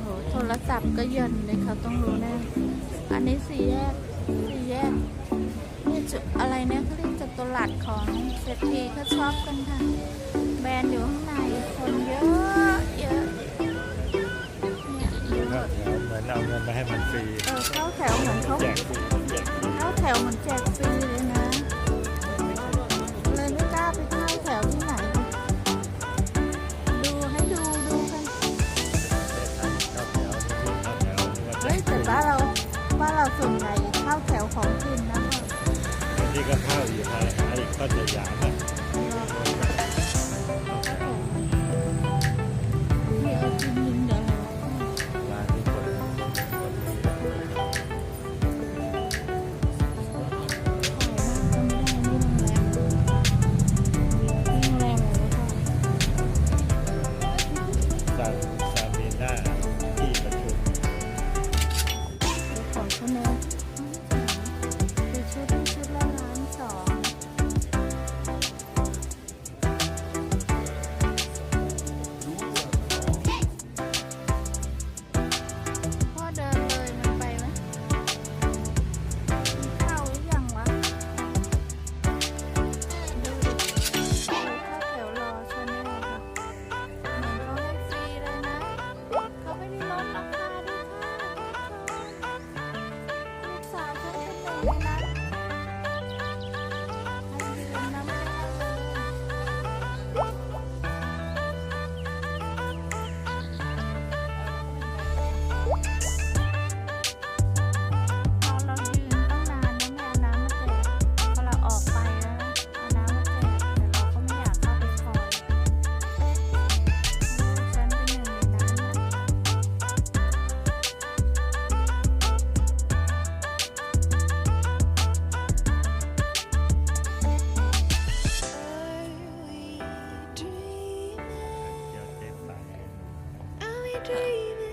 โอ้โทรศัพท์ก็เยินเลยเขาต้องรู้แน่ อันนี้สี่แยกสี่แยกนี่จุอะไรเนี่ยเขาเรียกจัตุรัสของเศรษฐีเขาชอบกันค่ะ แบรนด์อยู่ข้างในคนเยอะเยอะเนี่ยเยก็อะเดี๋ยวเหมือนเอาเงินมาให้มันฟรีเออเข้าแถวเหมือนเขาแจกฟรีแจกฟรีเข้าแถวเหมือนแจกฟรี บ้านเราบ้านเราส่วนใหญ่เข้าแถวของกินนะวันนี้ก็เข้าอยู่มาหาอีกก็สยามอะ ฉันเป็น dreaming?